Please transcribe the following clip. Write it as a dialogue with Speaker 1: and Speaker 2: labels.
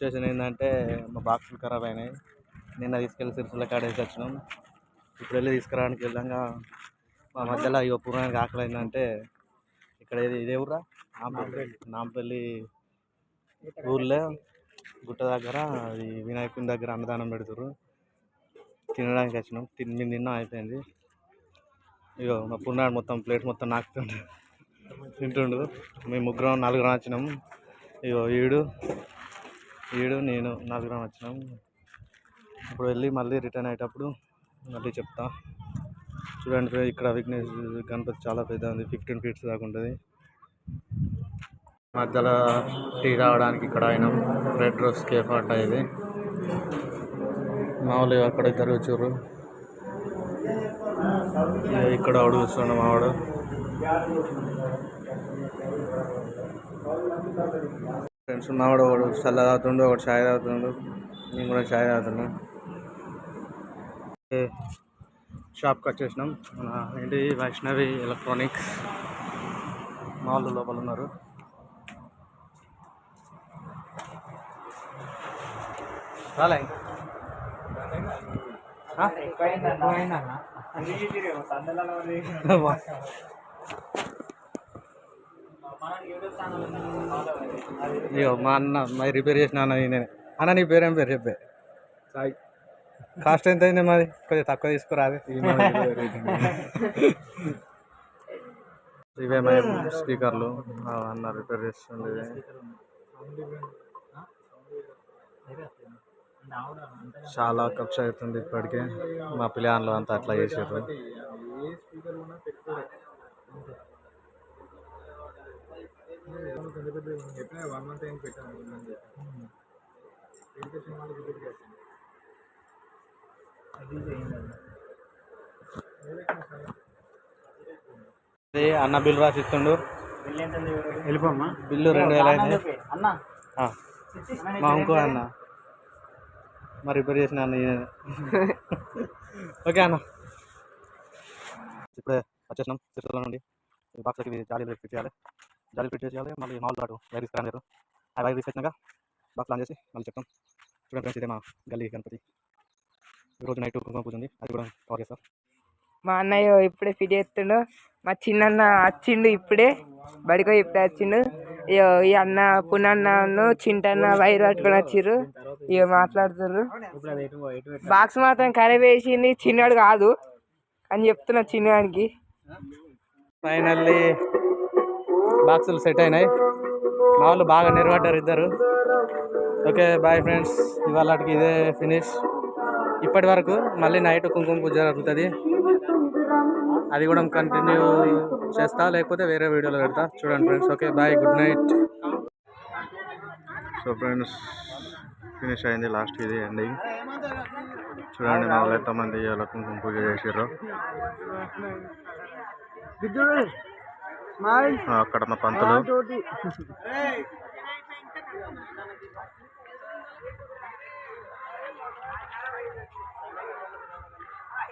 Speaker 1: Situation ఏంటంటే మా బాక్సులు ఖరాబ్ అయినాయి. నిన్న తీసుకెళ్ళి సిరిసిల్ల కాడేసి వచ్చినాం. ఇప్పుడు వెళ్ళి తీసుకురావడానికి వెళ్ళంగా మా మధ్యలో ఇక పూర్వానికి ఆకలి అయిందంటే ఇక్కడ ఏది ఇదే ఊరా? నాంపల్లి. నాంపల్లి ఊర్లో. గుట్ట దగ్గర అది వినాయకుని దగ్గర అన్నదానం పెడతారు తినడానికి వచ్చినాం. తిని మేము తిన్నాం అయిపోయింది. ఇగో మా పున్నాడు మొత్తం ప్లేట్ మొత్తం నాకుతుండు. తింటుండు. మేము ముగ్గురం నలుగురం వచ్చినాం. ఇగో వీడు వీడు నేను నలుగురం వచ్చినాం ఇప్పుడు వెళ్ళి మళ్ళీ రిటర్న్ అయ్యేటప్పుడు మళ్ళీ చెప్తా. చూడండి ఇక్కడ విఘ్నేష్ గణపతి చాలా పెద్ద ఉంది ఫిఫ్టీన్ ఫీట్స్ దాకా ఉంటుంది. మధ్యలో టీ తాగడానికి ఇక్కడ అయినాం రెడ్ రోజ్ కేఫ్ అట్ట ఇది. మామూలుగా అక్కడ ఇద్దరు వచ్చారు. ఇక్కడ ఆవిడ కూర్చున్నాడు మావాడు ఫ్రెండ్స్ మావాడు ఒకడు చల్ల తాగుతుండు ఒకటి చాయ్ తాగుతుండు. నేను కూడా చాయ్ తాగుతున్నా. ఏ, షాప్కి వచ్చేసినాం. మన ఏంటి వైష్ణవి ఎలక్ట్రానిక్స్ మాల్ లోపల ఉన్నారు. రాలే. ఇగో మా అన్న మరి రిపేర్ చేసిన అన్న నేనే. అన్న నీ పేరేం పేరు చెప్పే?
Speaker 2: సాయి.
Speaker 1: కాస్ట్ ఎంత అయింది మాది కొంచెం తక్కువ తీసుకురాదు ఇవే మా స్పీకర్లు. అన్న రిపేర్ చేస్తుంది చాలా ఖర్చు అవుతుంది ఇప్పటికే. మా పిల్లలు అంతా అట్లా చేసారు
Speaker 2: ఏ స్పీకర్ ఉన్నా పెట్టుకోడే పెద్ద పెద్ద చెప్పిన వన్ మంత్ అయిన పెట్టాను ఎడ్యుకేషన్ వాళ్ళకి రిపీట్ చేస్తాను
Speaker 1: ఇది అన్న బిల్లు రాసి ఇస్తుండు
Speaker 2: వెళ్ళిపోమ్మా
Speaker 1: బిల్లు రెండు వేలు మా ఇంకో అన్న. మరి రిపేర్ చేసిన అన్న. ఓకే అన్న. ఇప్పుడే వచ్చేసినాం. సిరిసిల్ల నుండి. బాక్స్కి జాలీలు ఫిట్ చేయాలి. జాలీలు ఫిట్ చేయాలి. మళ్ళీ మామూలు వాడు వైర్ తీసుకురాలేరు ఆ వైర్ తీసుకొచ్చినాక బాక్స్ ఆన్ చేసి మళ్ళీ చెప్తాం. చూడండి ఫ్రెండ్స్ ఇదే మా గల్లీ గణపతి. ఈరోజు నైట్ కుంకుమ పూజ ఉంది. అది కూడా కవర్ చేస్తాం.
Speaker 3: మా అన్నయ్య ఇప్పుడే ఫిట్ చేస్తుండు మా చిన్నన్న వచ్చిండు ఇప్పుడే. బడికో ఇప్పుడే వచ్చిండు ఇగో ఈ అన్న పునన్నను చింటన్న వైర్ పట్టుకొని వచ్చిర్రు. ఇక మాట్లాడుతుర్రు. బాక్స్ మాత్రం ఖరాబ్ వేసింది. చిన్నాడు కాదు. అని చెప్తున్నా చిన్నవాడికి
Speaker 1: ఫైనల్లీ బాక్సులు సెట్ అయినాయి. మా వాళ్ళు బాగా నిలబడ్డారు ఇద్దరు. ఓకే బాయ్ ఫ్రెండ్స్ ఇవాళకి ఇదే ఫినిష్ ఇప్పటి వరకు మళ్ళీ నైట్ కుంకుమ పూజ జరుగుతుంది. అది కూడా కంటిన్యూ చేస్తా లేకపోతే వేరే వీడియోలో పెడతా. చూడండి friends okay bye good night so friends finish అయింది లాస్ట్ ఇది ఎండింగ్ చూడండి వాళ్ళు ఎంతమంది ఇవాళ కుంకుమ పూజ చేసారు అక్కడ ఉన్న పంతులు.